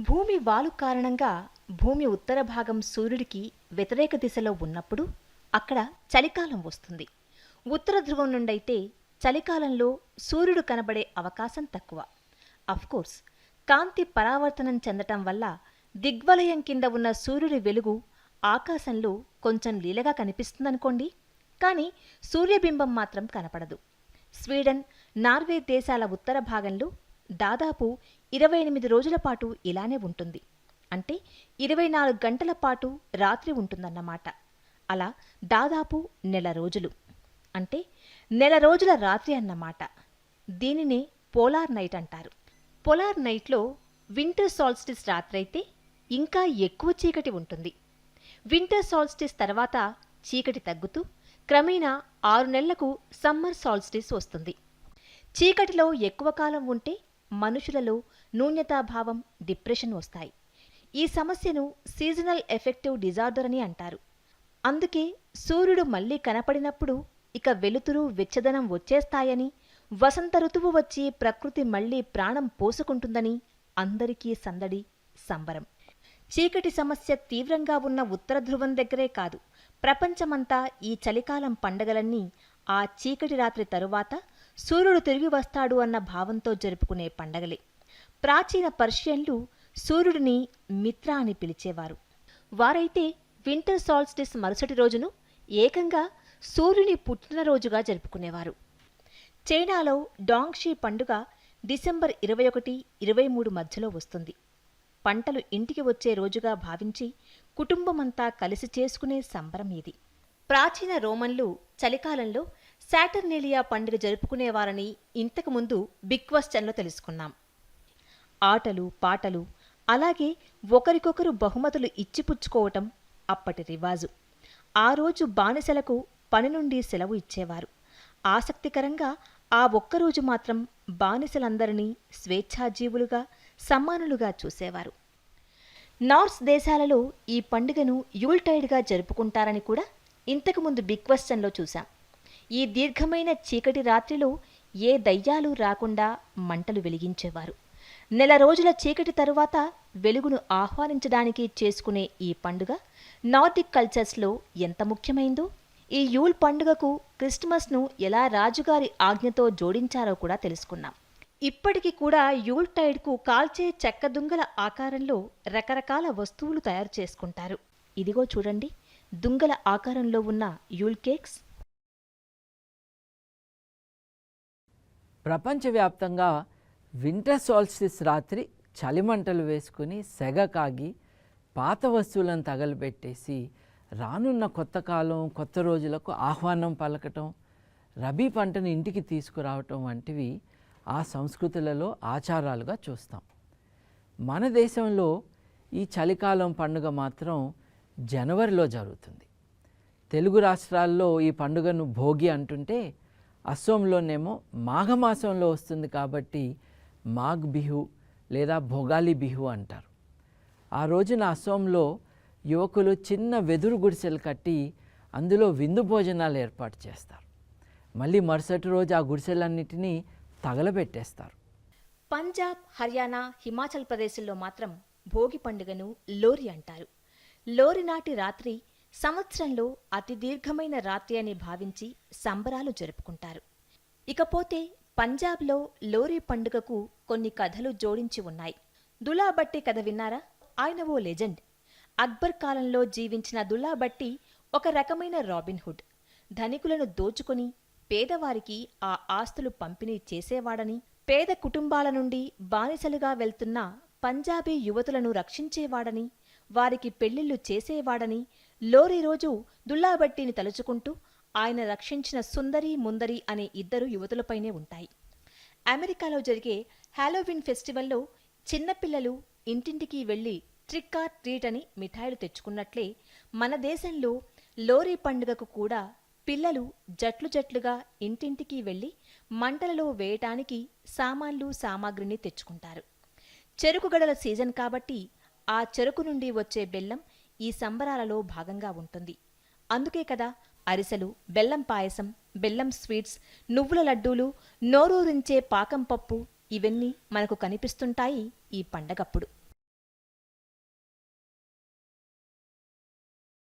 భూమి వాలు కారణంగా భూమి ఉత్తర భాగం సూర్యుడికి వ్యతిరేక దిశలో ఉన్నప్పుడు అక్కడ చలికాలం వస్తుంది. ఉత్తర ధ్రువం నుండైతే చలికాలంలో సూర్యుడు కనబడే అవకాశం తక్కువ. అఫ్కోర్స్ కాంతి పరావర్తనం చెందటం వల్ల దిగ్వలయం కింద ఉన్న సూర్యుడి వెలుగు ఆకాశంలో కొంచెం లీలగా కనిపిస్తుందనుకోండి. కానీ సూర్యబింబం మాత్రం కనపడదు. స్వీడన్ నార్వే దేశాల ఉత్తర భాగంలో దాదాపు ఇరవై ఎనిమిది రోజుల పాటు ఇలానే ఉంటుంది. అంటే ఇరవై నాలుగు గంటల పాటు రాత్రి ఉంటుందన్నమాట. అలా దాదాపు నెల రోజులు. అంటే నెల రోజుల రాత్రి అన్నమాట. దీనినే పోలార్ నైట్ అంటారు. పోలార్ నైట్లో వింటర్ సాల్స్టిస్ రాత్రైతే ఇంకా ఎక్కువ చీకటి ఉంటుంది. వింటర్ సాల్స్టిస్ తర్వాత చీకటి తగ్గుతూ క్రమేణా ఆరు నెలలకు సమ్మర్ సాల్స్టిస్ వస్తుంది. చీకటిలో ఎక్కువ కాలం ఉంటే మనుషులలో నూన్యతాభావం డిప్రెషన్ వస్తాయి. ఈ సమస్యను సీజనల్ ఎఫెక్టివ్ డిజార్డర్ అని అంటారు. అందుకే సూర్యుడు మళ్ళీ కనపడినప్పుడు ఇక వెలుతురు వెచ్చదనం వచ్చేస్తాయని వసంత ఋతువు వచ్చి ప్రకృతి మళ్ళీ ప్రాణం పోసుకుంటుందని అందరికీ సందడి సంబరం. చీకటి సమస్య తీవ్రంగా ఉన్న ఉత్తర ధ్రువం దగ్గరే కాదు ప్రపంచమంతా ఈ చలికాలం పండగలన్నీ ఆ చీకటి రాత్రి తరువాత సూర్యుడు తిరిగి వస్తాడు అన్న భావంతో జరుపుకునే పండగలే. ప్రాచీన పర్షియన్లు సూర్యుడిని మిత్ర అని పిలిచేవారు. వారైతే వింటర్ సాల్స్టిస్ మరుసటి రోజును ఏకంగా సూర్యుని పుట్టినరోజుగా జరుపుకునేవారు. చైనాలో డాంగ్షీ పండుగ డిసెంబర్ ఇరవై ఒకటి ఇరవై మూడు మధ్యలో వస్తుంది. పంటలు ఇంటికి వచ్చే రోజుగా భావించి కుటుంబమంతా కలిసి చేసుకునే సంబరం ఇది. ప్రాచీన రోమన్లు చలికాలంలో శాటర్నేలియా పండుగ జరుపుకునేవారని ఇంతకుముందు బిగ్ క్వశ్చన్లో తెలుసుకున్నాం. ఆటలు పాటలు అలాగే ఒకరికొకరు బహుమతులు ఇచ్చిపుచ్చుకోవటం అప్పటి రివాజు. ఆ రోజు బానిసలకు పని నుండి సెలవు ఇచ్చేవారు. ఆసక్తికరంగా ఆ ఒక్కరోజు మాత్రం బానిసలందరినీ స్వేచ్ఛాజీవులుగా సమానులుగా చూసేవారు. నార్స్ దేశాలలో ఈ పండుగను యూల్టైడ్గా జరుపుకుంటారని కూడా ఇంతకుముందు బిగ్ క్వశ్చన్లో చూశాం. ఈ దీర్ఘమైన చీకటి రాత్రిలో ఏ దయ్యాలు రాకుండా మంటలు వెలిగించేవారు. నెల రోజుల చీకటి తరువాత వెలుగును ఆహ్వానించడానికి చేసుకునే ఈ పండుగ నార్డిక్ కల్చర్స్లో ఎంత ముఖ్యమైందో ఈ యూల్ పండుగకు క్రిస్మస్ను ఎలా రాజుగారి ఆజ్ఞతో జోడించారో కూడా తెలుసుకున్నాం. ఇప్పటికి కూడా యూల్ టైడ్కు కాల్చే చెక్క దుంగల ఆకారంలో రకరకాల వస్తువులు తయారు చేసుకుంటారు. ఇదిగో చూడండి దుంగల ఆకారంలో ఉన్న యూల్ కేక్స్ ప్రపంచవ్యాప్తంగా వింటర్ సోల్స్టిస్ రాత్రి చలిమంటలు వేసుకుని సెగ కాగి పాత వస్తువులను తగలబెట్టేసి రానున్న కొత్త కాలం కొత్త రోజులకు ఆహ్వానం పలకటం రబీ పంటను ఇంటికి తీసుకురావటం వంటివి ఆ సంస్కృతులలో ఆచారాలుగా చూస్తాం. మన దేశంలో ఈ చలికాలం పండుగ మాత్రం జనవరిలో జరుగుతుంది. తెలుగు రాష్ట్రాల్లో ఈ పండుగను భోగి అంటుంటే అస్సోంలోనేమో మాఘమాసంలో వస్తుంది కాబట్టి మాఘ్ బిహు లేదా భోగాలి బిహు అంటారు. ఆ రోజున అస్సోంలో యువకులు చిన్న వెదురు గుడిసెలు కట్టి అందులో విందు భోజనాలు ఏర్పాటు చేస్తారు. మళ్ళీ మరుసటి రోజు ఆ గుడిసెలన్నిటినీ తగలబెట్టేస్తారు. పంజాబ్ హర్యానా హిమాచల్ ప్రదేశ్లో మాత్రం భోగి పండుగను లోరి అంటారు. లోరి నాటి రాత్రి సంవత్సరంలో అతి దీర్ఘమైన రాత్రి అని భావించి సంబరాలు జరుపుకుంటారు. ఇకపోతే పంజాబ్లో లోరీ పండుగకు కొన్ని కథలు జోడించి ఉన్నాయి. దులాబట్టి కథ విన్నారా? ఆయన ఓ లెజెండ్. అక్బర్ కాలంలో జీవించిన దులాబట్టి ఒక రకమైన రాబిన్హుడ్ ధనికులను దోచుకొని పేదవారికి ఆ ఆస్తులు పంపిణీ చేసేవాడని పేద కుటుంబాల నుండి బానిసలుగా వెళ్తున్న పంజాబీ యువతులను రక్షించేవాడని వారికి పెళ్ళిళ్ళు చేసేవాడని లోరీ రోజు దుల్లాబట్టిని తలుచుకుంటూ ఆయన రక్షించిన సుందరి ముందరి అనే ఇద్దరు యువతులపైనే ఉంటాయి. అమెరికాలో జరిగే హాలోవిన్ ఫెస్టివల్లో చిన్నపిల్లలు ఇంటింటికి వెళ్ళి ట్రిక్ ఆర్ ట్రీట్ అని మిఠాయిలు తెచ్చుకున్నట్లే మన దేశంలో లోరీ పండుగకు కూడా పిల్లలు జట్లు జట్లుగా ఇంటింటికి వెళ్ళి మంటలలో వేయటానికి సామాన్లు సామాగ్రిని తెచ్చుకుంటారు. చెరుకు గడల సీజన్ కాబట్టి ఆ చెరుకు నుండి వచ్చే బెల్లం ఈ సంబరాలలో భాగంగా ఉంటుంది. అందుకే కదా అరిసెలు బెల్లం పాయసం బెల్లం స్వీట్స్ నువ్వుల లడ్డూలు నోరూరించే పాకం పప్పు ఇవన్నీ మనకు కనిపిస్తుంటాయి ఈ పండగప్పుడు.